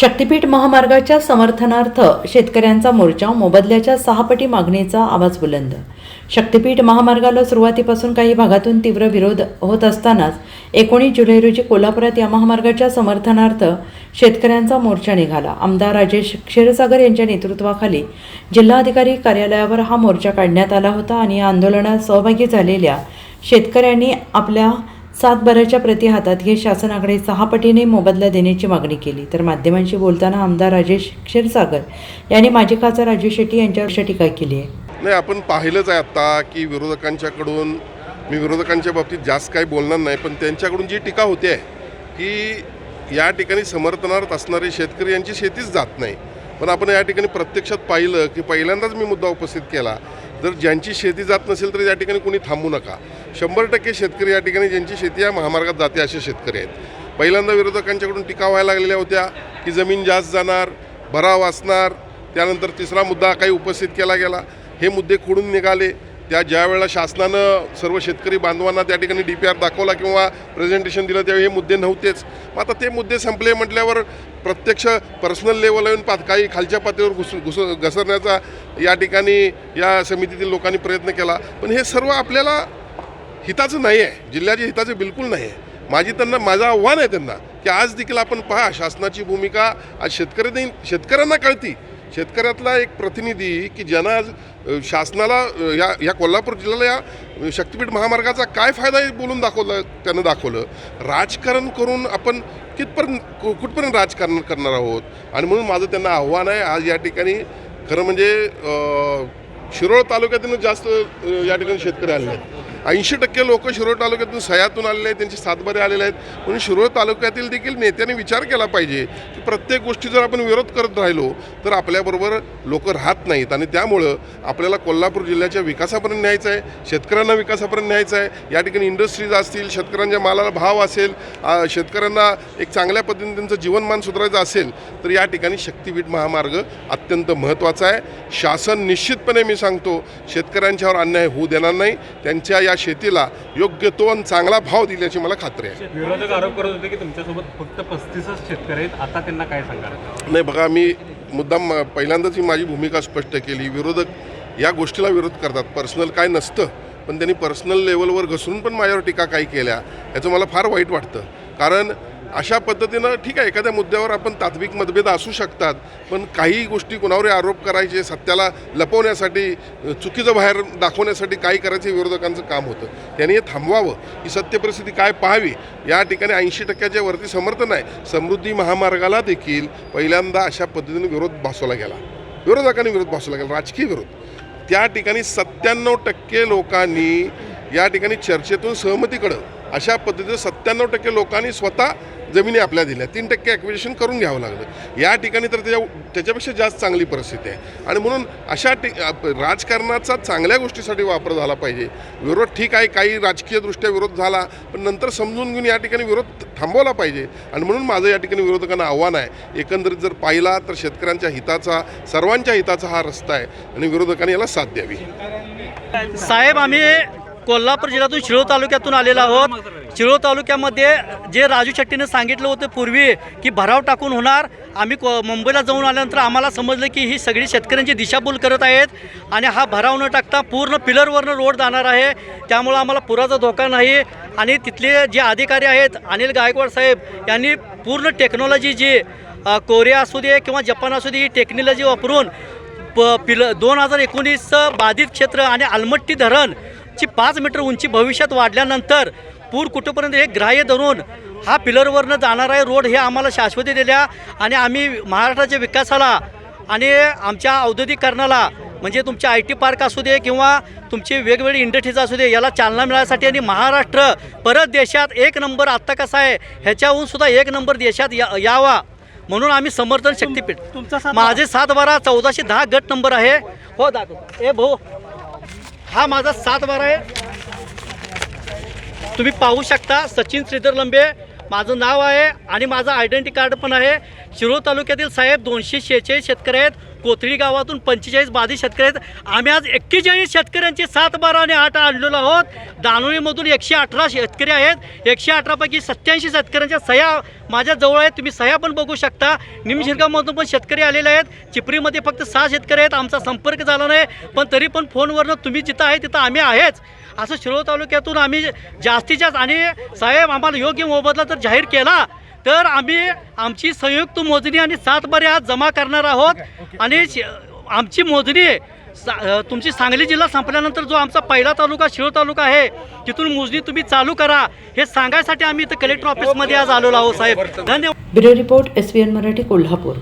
शक्तीपीठ महामार्गाच्या समर्थनार्थ शेतकऱ्यांचा मोर्चा मोबदल्याच्या सहापटी मागणीचा आवाज बुलंद. शक्तीपीठ महामार्गाला सुरुवातीपासून काही भागातून तीव्र विरोध होत असतानाच एकोणीस जुलै रोजी कोल्हापुरात या महामार्गाच्या समर्थनार्थ शेतकऱ्यांचा मोर्चा निघाला. आमदार राजेश क्षीरसागर यांच्या नेतृत्वाखाली जिल्हाधिकारी कार्यालयावर हा मोर्चा काढण्यात आला होता आणि या आंदोलनात सहभागी झालेल्या शेतकऱ्यांनी आपल्या सातबाराच्या प्रति हातात घेत शासनाकडे सहा पटीने मोबदला देण्याची मागणी केली. तर माध्यमांशी बोलताना आमदार राजेश क्षीरसागर यांनी माजी खासदार राजू शेट्टी यांच्यावर टीका केली आहे. नाही आपण पाहिलंच आहे आत्ता की विरोधकांच्याकडून मी विरोधकांच्या बाबतीत जास्त काही बोलणार नाही पण त्यांच्याकडून जी टीका होते की या ठिकाणी समर्थनार्थ असणारे शेतकरी यांची शेतीच जात नाही. पण आपण या ठिकाणी प्रत्यक्षात पाहिलं की पहिल्यांदाच मी मुद्दा उपस्थित केला जर ज्यांची शेती जात नसेल तर या ठिकाणी कोणी थांबू नका. शंभर टक्के शेतकरी या ठिकाणी ज्यांची शेती या महामार्गात जाते असे शेतकरी आहेत. पहिल्यांदा विरोधकांच्याकडून टीका व्हायला लागलेल्या होत्या की जमीन जास्त जाणार भराव असणार त्यानंतर तिसरा मुद्दा काही उपस्थित केला गेला. हे मुद्दे खोडून निघाले. त्या ज्या वेळेला शासनानं सर्व शेतकरी बांधवांना त्या ठिकाणी डी पी आर दाखवला किंवा प्रेझेंटेशन दिलं त्यावेळी हे मुद्दे नव्हतेच. मग आता ते मुद्दे संपले म्हटल्यावर प्रत्यक्ष पर्सनल लेवल येऊन पात काही खालच्या पातळीवर घुस घुस घसरण्याचा या ठिकाणी या समितीतील लोकांनी प्रयत्न केला. पण हे सर्व आपल्याला हिताचं नाही आहे जिल्ह्याच्या हिताचं बिलकुल नाही आहे माझी त्यांना माझं आव्हान आहे त्यांना की आज देखील आपण पहा शासनाची भूमिका आज शेतकरी शेतकऱ्यांना कळती. शेतकऱ्यातला एक प्रतिनिधी की ज्यांना आज शासनाला या या कोल्हापूर जिल्ह्याला या शक्तीपीठ महामार्गाचा काय फायदा आहे बोलून दाखवलं त्यानं दाखवलं. राजकारण करून आपण कितपर्यंत कु- कुठपर्यंत राजकारण करणार आहोत? आणि म्हणून माझं त्यांना आव्हान आहे आज या ठिकाणी खरं म्हणजे शिरोळ तालुक्यातून जास्त या ठिकाणी शेतकरी आलेले आहेत. ऐंशी टक्के लोक शिरोळ तालुक्यातून सह्यातून आलेले आहेत त्यांचे सातबारे आलेले आहेत. म्हणून शिरोळ तालुक्यातील देखील नेत्यांनी विचार केला पाहिजे की प्रत्येक गोष्टी जर आपण विरोध करत राहिलो तर आपल्याबरोबर लोक राहत नाहीत. आणि त्यामुळं आपल्याला कोल्हापूर जिल्ह्याच्या विकासापर्यंत न्यायचं आहे शेतकऱ्यांना विकासापर्यंत न्यायचं आहे. या ठिकाणी इंडस्ट्रीज असतील शेतकऱ्यांच्या मालाला भाव असेल शेतकऱ्यांना एक चांगल्या पद्धतीने त्यांचं जीवनमान सुधारायचं असेल तर या ठिकाणी शक्तीपीठ महामार्ग अत्यंत महत्त्वाचा आहे. शासन निश्चितपणे मी सांगतो शेतकऱ्यांच्यावर अन्याय होऊ देणार नाही त्यांच्या या शेतीला योग्य तो आणि चांगला भाव दिल्याची मला खात्री आहे. विरोधक आरोप करत होते की तुमच्यासोबत फक्त पस्तीसच शेतकरी आहेत. आता त्यांना काय सांगाल? नाही बघा मी मुद्दाम पहिल्यांदाच ही माझी भूमिका स्पष्ट केली. विरोधक या गोष्टीला विरोध करतात. पर्सनल काय नसतं पण त्यांनी पर्सनल लेवलवर घसरून पण माझ्यावर टीका काही केल्या. याचं मला फार वाईट वाटतं. कारण अशा पद्धतीनं ठीक आहे एखाद्या मुद्द्यावर आपण तात्विक मतभेद असू शकतात पण काही गोष्टी कुणावर आरोप करायचे सत्याला लपवण्यासाठी चुकीचं बाहेर दाखवण्यासाठी काही करायचं विरोधकांचं काम होतं. त्यांनी हे थांबवावं ही सत्य परिस्थिती काय पाहावी या ठिकाणी ऐंशी टक्क्याच्या वरती समर्थन आहे समृद्धी महामार्गाला देखील पहिल्यांदा अशा पद्धतीने विरोध भासवला गेला. विरोधकांनी विरोध भासवला गेला राजकीय विरोध. त्या ठिकाणी सत्त्याण्णव टक्के लोकांनी या ठिकाणी चर्चेतून सहमतीकडं अशा पद्धतीनं सत्त्याण्णव टक्के लोकांनी स्वतः जमिनी आपल्या दिल्या. तीन टक्के ॲक्विजेशन करून घ्यावं लागलं. या ठिकाणी तर त्याच्या त्याच्यापेक्षा जास्त चांगली परिस्थिती आहे. आणि म्हणून अशा ठि राजकारणाचा चांगल्या गोष्टीसाठी वापर झाला पाहिजे. विरोध ठीक आहे काही राजकीयदृष्ट्या विरोध झाला पण नंतर समजून घेऊन या ठिकाणी विरोध थांबवला पाहिजे. आणि म्हणून माझं या ठिकाणी विरोधकांना आव्हान आहे एकंदरीत जर पाहिला तर शेतकऱ्यांच्या हिताचा सर्वांच्या हिताचा हा रस्ता आहे. आणि विरोधकांनी याला साथ द्यावी. साहेब आम्ही कोल्हापूर जिल्ह्यातून शिळो तालुक्यातून आलेलो आहोत. शिळो तालुक्यामध्ये जे राजू शेट्टीने सांगितलं होतं पूर्वी की भराव टाकून होणार. आम्ही को मुंबईला जाऊन आल्यानंतर आम्हाला समजलं की ही सगळी शेतकऱ्यांची दिशाभूल करत आहेत आणि हा भराव न टाकता पूर्ण पिलरवरनं रोड जाणार आहे. त्यामुळं आम्हाला पुराचा धोका नाही. आणि तिथले जे अधिकारी आहेत अनिल गायकवाड साहेब यांनी पूर्ण टेक्नॉलॉजी जी कोरिया असू दे किंवा जपान असू दे ही टेक्नॉलॉजी वापरून प पिल दोन हजार एकोणीसचं बाधित क्षेत्र आणि आलमट्टी धरणची पाच मीटर उंची भविष्यात वाढल्यानंतर पूर कुठंपर्यंत हे ग्राह्य धरून हा पिलरवरनं जाणारा आहे रोड हे आम्हाला शाश्वती दिल्या आणि आम्ही महाराष्ट्राच्या विकासाला आणि आमच्या औद्योगिकरणाला म्हणजे तुमचे आय टी पार्क असू दे किंवा तुमची वेगवेगळी इंडस्ट्रीज असू दे याला चालना मिळासाठी आणि महाराष्ट्र परत देशात एक नंबर आत्ता कसा आहे ह्याच्याहून सुद्धा एक नंबर देशात या यावा म्हणून आम्ही समर्थन शक्तीपीठ. तुमचा माझे सात बारा चौदाशे दहा गट नंबर आहे. हो दाखव. ए भाऊ. हा माझा सात बारा आहे. तुम्ही पाहू शकता सचिन श्रीधर लंबे माझं नाव आहे आणि माझं आयडेंटिटी कार्ड पण आहे. शिरोळ तालुक्यातील साहेब दोनशे शेहेचाळीस शेतकरी आहेत. कोथळी गावातून पंचेचाळीस बाधित शेतकरी आहेत. आम्ही आज एक्केचाळीस शेतकऱ्यांचे सात बारा आणि आठ आणलेलो आहोत. दानोळीमधून एकशे अठरा शेतकरी आहेत. एकशे अठरापैकी सत्याऐंशी शेतकऱ्यांच्या सह्या माझ्या जवळ आहेत. तुम्ही सह्या पण बघू शकता. निमशिरगावमधून पण शेतकरी आलेले आहेत. चिपरीमध्ये फक्त सहा शेतकरी आहेत. आमचा संपर्क झाला नाही. पण तरी पण फोनवरनं तुम्ही जिथं आहे तिथं आम्ही आहेच. असं शिरोळ तालुक्यातून आम्ही जास्तीत जास्त आणि साहेब आम्हाला योग्य मोबदला तर जाहीर केला. तर आम्ही आमची संयुक्त मोजणी आणि सातबारे आज जमा करणार आहोत. आणि शे- आमची मोजणी सा तुमची सांगली जिल्हा संपल्यानंतर जो आमचा पहिला तालुका शिरोळ तालुका आहे तिथून मोजणी तुम्ही चालू करा. हे सांगायसाठी आम्ही इथं कलेक्टर ऑफिसमध्ये आज आलेलो आहोत साहेब. धन्यवाद. Bureau report S Marathi Kolhapur.